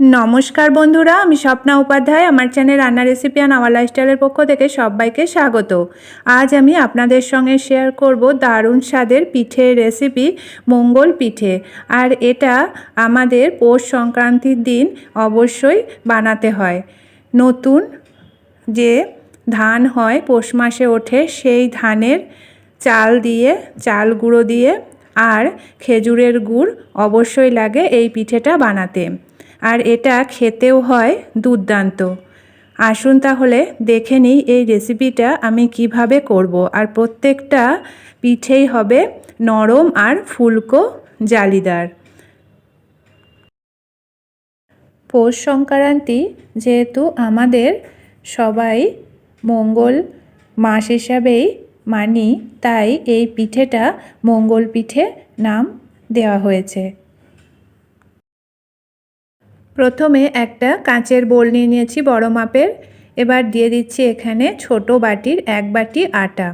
নমস্কার বন্ধুরা, আমি স্বপ্না উপাধ্যায়। আমার চ্যানেল রান্না রেসিপি অ্যান্ড আমার লাইফস্টাইলের পক্ষ থেকে সবাইকে স্বাগত। আজ আমি আপনাদের সঙ্গে শেয়ার করব দারুণ স্বাদের পিঠের রেসিপি মঙ্গল পিঠে। আর এটা আমাদের পৌষ সংক্রান্তির দিন অবশ্যই বানাতে হয়। নতুন যে ধান হয়, পৌষ মাসে ওঠে, সেই ধানের চাল দিয়ে, চাল গুঁড়ো দিয়ে আর খেজুরের গুড় অবশ্যই লাগে এই পিঠেটা বানাতে। আর এটা খেতেও হয় দুর্দান্ত। আসুন তাহলে দেখে নিই এই রেসিপিটা আমি কীভাবে করব। আর প্রত্যেকটা পিঠেই হবে নরম আর ফুলকো জালিদার। পৌষ সংক্রান্তি যেহেতু আমাদের সবাই মঙ্গল মাস হিসাবেই মানি, তাই এই পিঠেটা মঙ্গল পিঠে নাম দেওয়া হয়েছে। প্রথমে একটা কাঁচের বোল নিয়ে নিয়েছি বড় মাপের। এবার দিয়ে দিচ্ছি এখানে ছোট বাটির এক বাটি আটা।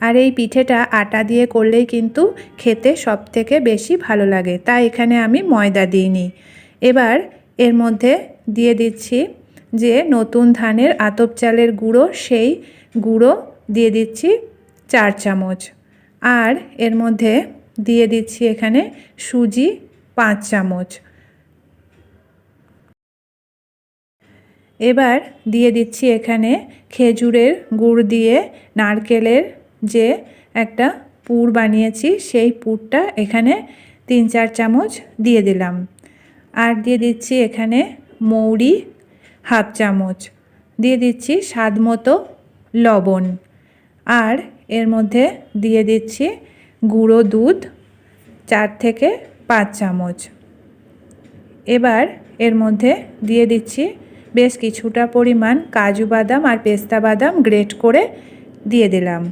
আর এই পিঠেটা আটা দিয়ে করলেই কিন্তু খেতে সব থেকে বেশি ভালো লাগে। তাই এখানে আমি ময়দা দিইনি। এবার এর মধ্যে দিয়ে দিচ্ছি যে নতুন ধানের আতপ চালের গুঁড়ো, সেই গুঁড়ো দিয়ে দিচ্ছি চার চামচ। আর এর মধ্যে দিয়ে দিচ্ছি এখানে সুজি পাঁচ চামচ। এবার দিয়ে দিচ্ছি এখানে খেজুরের গুড় দিয়ে নারকেলের যে একটা পুর বানিয়েছি, সেই পুরটা এখানে তিন চার চামচ দিয়ে দিলাম। আর দিয়ে দিচ্ছি এখানে মৌরি হাফ চামচ। দিয়ে দিচ্ছি স্বাদ মতো লবণ। আর এর মধ্যে দিয়ে দিচ্ছি গুঁড়ো দুধ চার থেকে পাঁচ চামচ। এবার এর মধ্যে দিয়ে দিচ্ছি বেশ কিছুটা পরিমাণ কাজু বাদাম আর পেস্তা বাদাম গ্রেট করে দিয়ে দিলাম।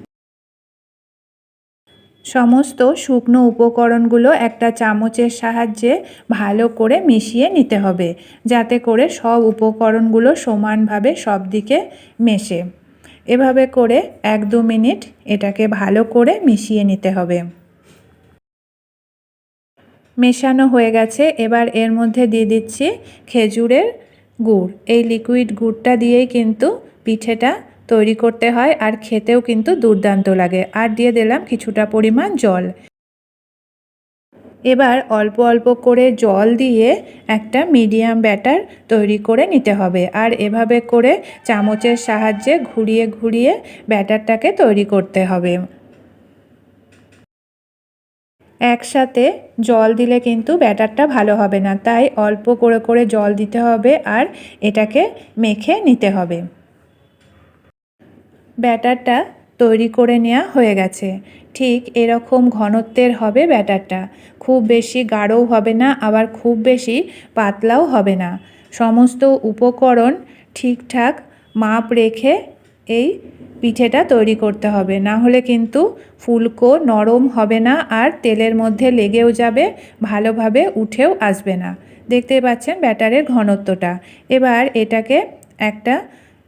সমস্ত শুকনো উপকরণগুলো একটা চামচের সাহায্যে ভালো করে মিশিয়ে নিতে হবে, যাতে করে সব উপকরণগুলো সমানভাবে সব দিকে মেশে। এভাবে করে এক দু মিনিট এটাকে ভালো করে মিশিয়ে নিতে হবে। মেশানো হয়ে গেছে। এবার এর মধ্যে দিয়ে দিচ্ছি খেজুরের গুড়। এই লিকুইড গুড়টা দিয়েই কিন্তু পিঠেটা তৈরি করতে হয় আর খেতেও কিন্তু দুর্দান্ত লাগে। আর দিয়ে দিলাম কিছুটা পরিমাণ জল। এবার অল্প অল্প করে জল দিয়ে একটা মিডিয়াম ব্যাটার তৈরি করে নিতে হবে। আর এভাবে করে চামচের সাহায্যে ঘুরিয়ে ঘুরিয়ে ব্যাটারটাকে তৈরি করতে হবে। একসাথে জল দিলে কিন্তু ব্যাটারটা ভালো হবে না। তাই অল্প করে করে জল দিতে হবে আর এটাকে মেখে নিতে হবে। ব্যাটারটা তৈরি করে নেওয়া হয়ে গেছে। ঠিক এরকম ঘনত্বের হবে ব্যাটারটা। খুব বেশি গাঢ়ও হবে না, আবার খুব বেশি পাতলাও হবে না। সমস্ত উপকরণ ঠিকঠাক মাপ রেখে এই পিঠেটা তৈরি করতে হবে। না হলে কিন্তু ফুলকো নরম হবে না আর তেলের মধ্যে লেগেও যাবে, ভালোভাবে উঠেও আসবে না। দেখতে পাচ্ছেন ব্যাটারের ঘনত্বটা। এবার এটাকে একটা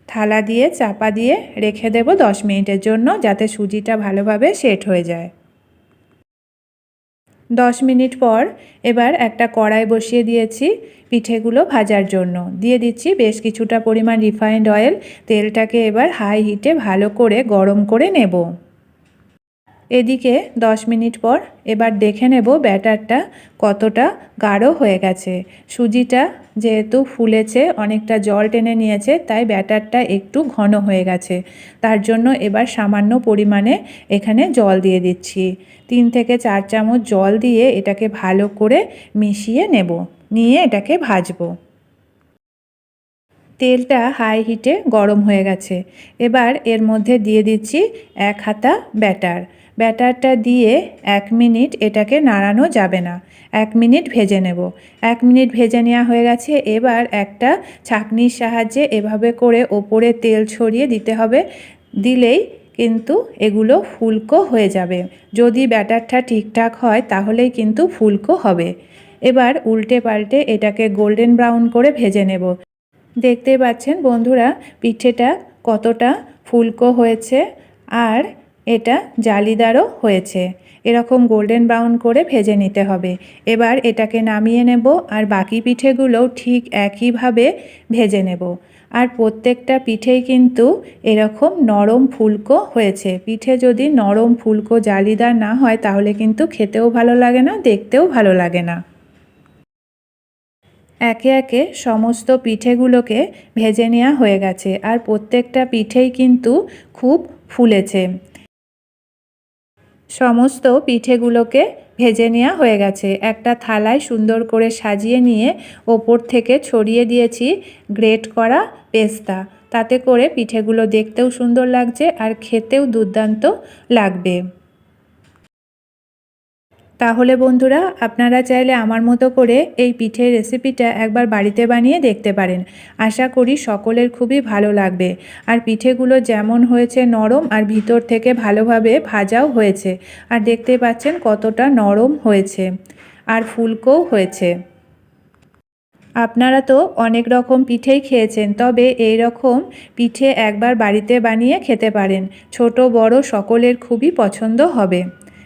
থালা দিয়ে, চাপা দিয়ে রেখে দেব দশ মিনিটের জন্য যাতে সুজিটা ভালোভাবে সেট হয়ে যায়। দশ মিনিট পর এবার একটা কড়াই বসিয়ে দিয়েছি পিঠেগুলো ভাজার জন্য। দিয়ে দিচ্ছি বেশ কিছুটা পরিমাণ রিফাইন্ড অয়েল তেলটাকে এবার হাই হিটে ভালো করে গরম করে নেব। এদিকে দশ মিনিট পর এবার দেখে নেব ব্যাটারটা কতটা গাঢ় হয়ে গেছে। সুজিটা যেহেতু ফুলেছে, অনেকটা জল টেনে নিয়েছে, তাই ব্যাটারটা একটু ঘন হয়ে গেছে। তার জন্য এবার সামান্য পরিমাণে এখানে জল দিয়ে দিচ্ছি। তিন থেকে চার চামচ জল দিয়ে এটাকে ভালো করে মিশিয়ে নেব। নিয়ে এটাকে ভাজবো। তেলটা হাই হিটে গরম হয়ে গেছে। এবার এর মধ্যে দিয়ে দিচ্ছি এক হাতা ব্যাটার। ব্যাটারটা দিয়ে এক মিনিট এটাকে নাড়ানো যাবে না। এক মিনিট ভেজে নেব। এক মিনিট ভেজে নেওয়া হয়ে গেছে। এবার একটা ছাঁকনির সাহায্যে এভাবে করে ওপরে তেল ছড়িয়ে দিতে হবে। দিলেই কিন্তু এগুলো ফুলকো হয়ে যাবে। যদি ব্যাটারটা ঠিকঠাক হয়, তাহলেই কিন্তু ফুলকো হবে। এবার উল্টে পাল্টে এটাকে গোল্ডেন ব্রাউন করে ভেজে নেব। দেখতে পাচ্ছেন বন্ধুরা, পিঠেটা কতটা ফুলকো হয়েছে। আর এটা জালিদারও হয়েছে। এরকম গোল্ডেন ব্রাউন করে ভেজে নিতে হবে। এবার এটাকে নামিয়ে নেব আর বাকি পিঠেগুলোও ঠিক একইভাবে ভেজে নেব। আর প্রত্যেকটা পিঠেই কিন্তু এরকম নরম ফুলকো হয়েছে। পিঠে যদি নরম ফুলকো জালিদার না হয়, তাহলে কিন্তু খেতেও ভালো লাগে না, দেখতেও ভালো লাগে না। একে একে সমস্ত পিঠেগুলোকে ভেজে নেওয়া হয়ে গেছে। আর প্রত্যেকটা পিঠেই কিন্তু খুব ফুলেছে। সমস্ত পিঠেগুলোকে ভেজে নেওয়া হয়ে গেছে। একটা থালায় সুন্দর করে সাজিয়ে নিয়ে ওপর থেকে ছড়িয়ে দিয়েছি গ্রেট করা পেস্তা। তাতে করে পিঠেগুলো দেখতেও সুন্দর লাগছে আর খেতেও দুর্দান্ত লাগবে। তাহলে বন্ধুরা, আপনারা চাইলে আমার মতো করে এই পিঠের রেসিপিটা একবার বাড়িতে বানিয়ে দেখতে পারেন। আশা করি সকলের খুবই ভালো লাগবে। আর পিঠেগুলো যেমন হয়েছে নরম আর ভিতর থেকে ভালোভাবে ভাজাও হয়েছে। আর দেখতে পাচ্ছেন কতটা নরম হয়েছে। আর ফুলকোও হয়েছে। আপনারা তো অনেক রকম পিঠেই খেয়েছেন, তবে এই রকম পিঠে একবার বাড়িতে বানিয়ে খেতে পারেন। ছোট, বড় সকলের খুবই পছন্দ হবে।